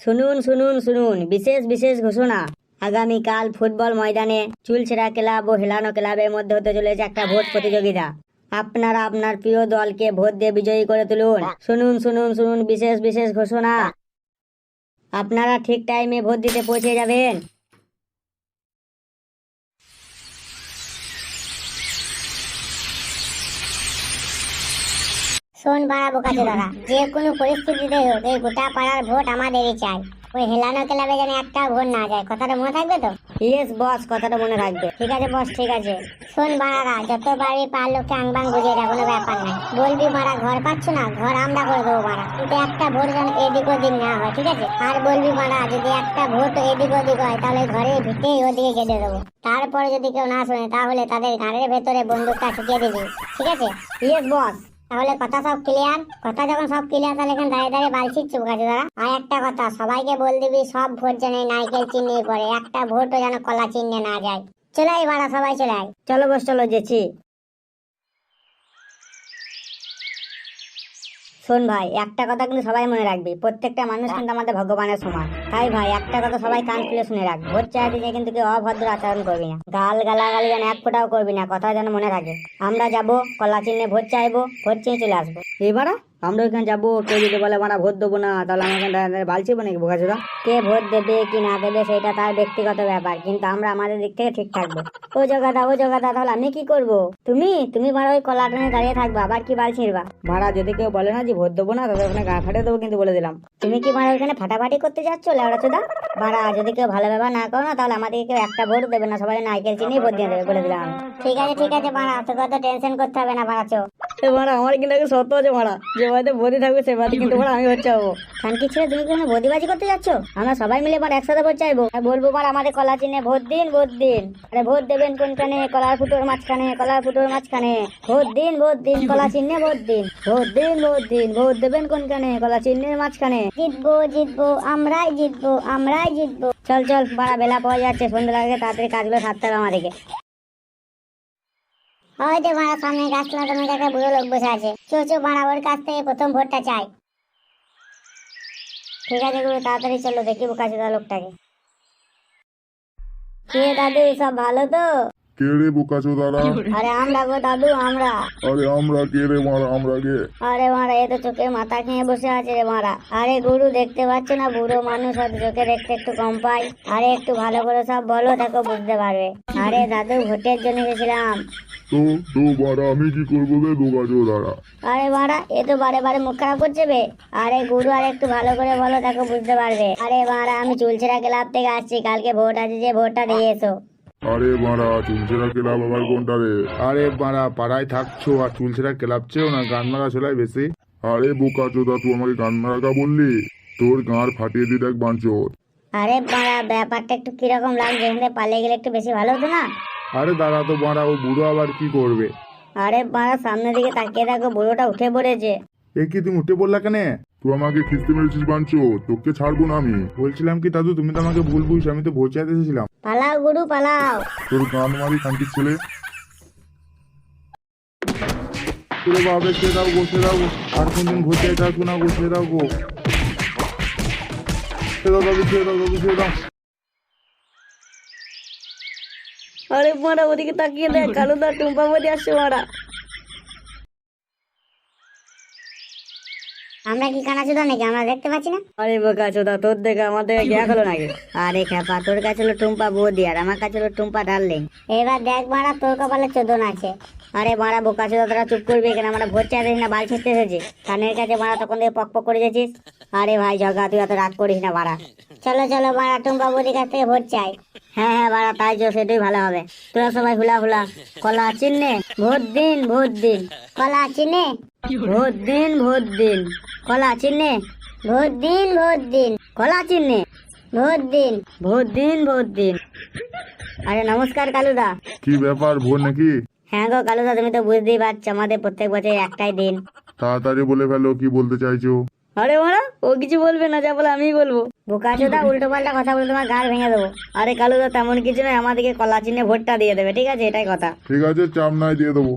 শুনুন শুনুন শুনুন। বিশেষ বিশেষ ঘোষণা। আগামীকাল ফুটবল ময়দানে চুলছেড়া ক্লাব ও হেলানো ক্লাবের মধ্যে হতে চলেছে একটা ভোট প্রতিযোগিতা। আপনারা আপনার প্রিয় দলকে ভোট দিয়ে বিজয়ী করে তুলুন। শুনুন শুনুন শুনুন। বিশেষ বিশেষ ঘোষণা। আপনারা ঠিক টাইমে ভোট দিতে পৌঁছে যাবেন। শোন যে কোনো পরিস্থিতিতে হোক এই গোটা পাড়ার ভোট আমাদেরই চাই। ওই হেলানো ক্লাবে যেন একটা ভোট না যায়। কথাটা মনে থাকবে তো? ইয়েস বস কথাটা মনে রাখবে ঠিক আছে বস ঠিক আছে। শোন বাড়ারা যত পারবি পার লোককে আংবাং বুঝিয়ে দেয় কোনো ব্যাপার নাই। বলবি ঘর পাচ্ছ না? ঘর আমরা করে দেবো কিন্তু একটা ভোট যেন এদিক ওদিক না হয় ঠিক আছে? আর বলবি মারা যদি একটা ভোট এদিক ওদিক হয় তাহলে ঘরের ভিতরেই ওদিকে কেটে দেবো। তারপরে যদি কেউ না শোনে তাহলে তাদের ঘাড়ের ভেতরে বন্দুকটা ঠুকিয়ে দিবি। ঠিক আছে? ইয়েস বস তাহলে কথা সব ক্লিয়ার কথা যখন সব ক্লিয়ার তাহলে এখানে দাঁড়িয়ে দাঁড়িয়ে বালছিস চুপ আছে দাদা। আর একটা কথা, সবাইকে বল দিবি, সব ভোট যেন নাইকেল নারকেল চিহ্নে পড়ে একটা ভোটও যেন কলা চিহ্নে না যায়। চলে আয় বাড়া সবাই চলে আয়। চলো বস, চলো, যেছি। শোন ভাই, একটা কথা কিন্তু সবাই মনে রাখবি, প্রত্যেকটা মানুষ কিন্তু আমাদের ভগবানের সমান। তাই ভাই, একটা কথা সবাই কান খুলে শুনে রাখ, ভোট চাই যে কিন্তু কেউ অভদ্র আচরণ করবি না। গাল গালাগালি যেন এক ফোটাও করবি না কথা যেন মনে থাকে আমরা যাব, কলা চিহ্নে ভোট চাইব, ভোট চেয়ে চলে আসব। এবারা? আমরা ওইখানে যাব কেউ যদি বলে মারা ভোট দেবো না তাহলে আমরা এখানে বালছিবো নাকি বোকা চোদা? কে ভোট দেবে কি না দেবে সেটা তার ব্যক্তিগত ব্যাপার কিন্তু আমরা আমাদের দিক থেকে ঠিক থাকব। ও জগাদা ও জগাদা তাহলে আমি কি করব? তুমি তুমি মারা ওই কলা টেনে দাঁড়িয়ে থাকবা আবার কি বাল ছিড়বা মারা যদি কেউ বলে না যে ভোট দেবো না তাহলে ওখানে গা ফাটে দেবো কিন্তু বলে দিলাম। তুমি কি মারা ওখানে ফাটাফাটি করতে যাচ্ছ লেওড়া চোদা মারা যদি কেউ ভালো ব্যবহার না করো না তাহলে আমাদেরকে কেউ একটা ভোট দেবে না সবাই নাইকেল চিনি ভোট দিয়ে দেবে বলে দিলাম। ঠিক আছে ঠিক আছে বাড়া তোকে তো টেনশন করতে হবে না বাড়াচ্ছো এ মারা আমার কিন্তু একটা সত্য আছে মারা। যে বাড়িতে বদি থাকবে সে বাড়িতে কিন্তু মারা আমি হচ্ছে হব। খানকি ছেড়ে তুমি কোনো বদিবাজি করতে যাচ্ছ? আমরা সবাই মিলে এবার একসাথে ভোট চাইব। আর বলব মারা আমাদের কলা চিনে ভোট দিন ভোট দিন। আরে ভোট দেবেন কোনখানে? কলার ফুটোর মাঝখানে কলার ফুটোর মাঝখানে। ভোট দিন ভোট দিন কলা চিহ্নে ভোট দিন। ভোট দিন ভোট দিন ভোট দেবেন কোনখানে? কলা চিহ্নের মাঝখানে। জিতবো জিতবো আমরাই জিতবো আমরাই জিতবো। চল চল মারা বেলা পাওয়া যাচ্ছে। সন্ধ্যা লাগে তাড়াতাড়ি কাজগুলো সারতে হবে আমাদেরকে। যে বাড়া সামনে গাছতলা তোমার একটা বুড়ো লোক বসে আছে। চো চো, বাড়া, ওর কাছ থেকে প্রথম ভোটটা চাই। ঠিক আছে গুরু, তাড়াতাড়ি চলো, দেখি বোকাচোদা লোকটাকে। কে দাদু, সব ভালো তো? কে রে বোকাচো দাদা আরে আমরা গো দাদু আমরা। আরে আমরা কে রে মারা আমরা কে? আরে মারা এ তো চোখে মাথা খেয়ে বসে আছে রে মারা। আরে গুরু দেখতে পাচ্ছ না বুড়ো মানুষ হয়তো চোখে দেখতে একটু কম পাই। আরে একটু ভালো করে সব বলো দেখো বুঝতে পারবে। আরে দাদু ভোটের জন্য গেছিলাম। তো তো মারা আমি কি করব বে বোকাচো দাদা আরে মারা এ তো বারে বারে মুখ খারাপ করছে বে। আরে গুরু আর একটু ভালো করে বলো দেখো বুঝতে পারবে। আরে মারা আমি চুলছেরা ক্লাব থেকে আসছি কালকে ভোট আছে যে ভোটটা দিয়ে এসো। আরে মারা চুলছেরা ক্লাব আবার কোনটা রে আরে মারা পাড়ায় থাকছো আর চুলছেরা ক্লাবছেও না গান মারা ছোলাই বেশি। আরে বোকাচো দা তুই আমাকে গান মারাকা বললি? তোর গাঁর ফাটিয়ে দি দেখ বাঞ্চোর আরে মারা ব্যাপারটা একটু কীরকম লাগছে? এখানে পালিয়ে গেলে একটু বেশি ভালো হতো না? আরে দাদা তো মারা ও বুড়ো আবার কি করবে? আরে মারা সামনের দিকে তাকিয়ে দেখো বুড়োটা উঠে পড়েছে। এ কি তুমি উঠে বললা কেন? তুই আমাকে খিস্তি মেরেছিস বাঞ্চো। তোকে ছাড়বো না আমি। বলছিলাম কি দাদু তুমি তো আমাকে ভুল বুঝছ আমি তো এসেছিলাম। পালাও গুরু পালাও। তোর গান মারি ছেলে। পুরো বাবা দাও গো দাও গো। আর কোনদিন ভোট চাইতে আসব না গো দাও গো? দাও দাদু দাও দাদু দাও? আরে মারা ওদিকে তাকিয়ে দেখ কালুদা টুম্পা বদি আসছে মারা। আমরা কি কানা চুদা নাকি? আমরা দেখতে পাচ্ছি না? আরে বোকা চোদা তোর দেখে আমার দেখে হলো নাকি? আরে খেপা তোর কাছে হলো টুম্পা বৌদি আর আমার কাছে হলো টুম্পা ডার্লিং। এবার দেখ বাড়া তোর কপালে চোদন আছে। আরে মারা বোকা চোদা তোরা চুপ করবি কেন আমরা ভোট চাইতে না বাল ছেড়তে এসেছি। কানের কাছে মারা তখন থেকে পক পক করে যাচ্ছিস। আরে ভাই জগা তুই অত রাগ করিস না বাড়া। চলো চলো বাড়া টুম্পা বৌদির কাছ থেকে ভোট চাই। হ্যাঁ হ্যাঁ বাড়া তাই চো সেটাই ভালো হবে। তোরা সবাই হুলা হুলা কলা চিহ্নে ভোট দিন ভোট দিন। কলা চিনে? ভোট দিন ভোট দিন। কলা চিহ্নে। ভোট দিন ভোট দিন। কলা চিহ্নে। ভোট দিন। ভোট দিন ভোট দিন। আরে নমস্কার কালুদা। কি ব্যাপার ভোর নাকি? হ্যাঁ গো কালুদা তুমি তো বুঝতেই পারছ আমাদের প্রত্যেক বছর একটাই দিন। তাড়াতাড়ি বলে ফেলো কি বলতে চাইছো? আরে মারা ও কিছু বলবে না যা বলে আমি বলব। বোকা চোদা উল্টো পাল্টা কথা বলে তোমার গাল ভেঙে দেবো। আরে কালুদা তেমন কিছু নয় আমাদেরকে কলা চিহ্নে ভোটটা দিয়ে দেবে ঠিক আছে? এটাই কথা। ঠিক আছে চাপ নাই দিয়ে দেবো।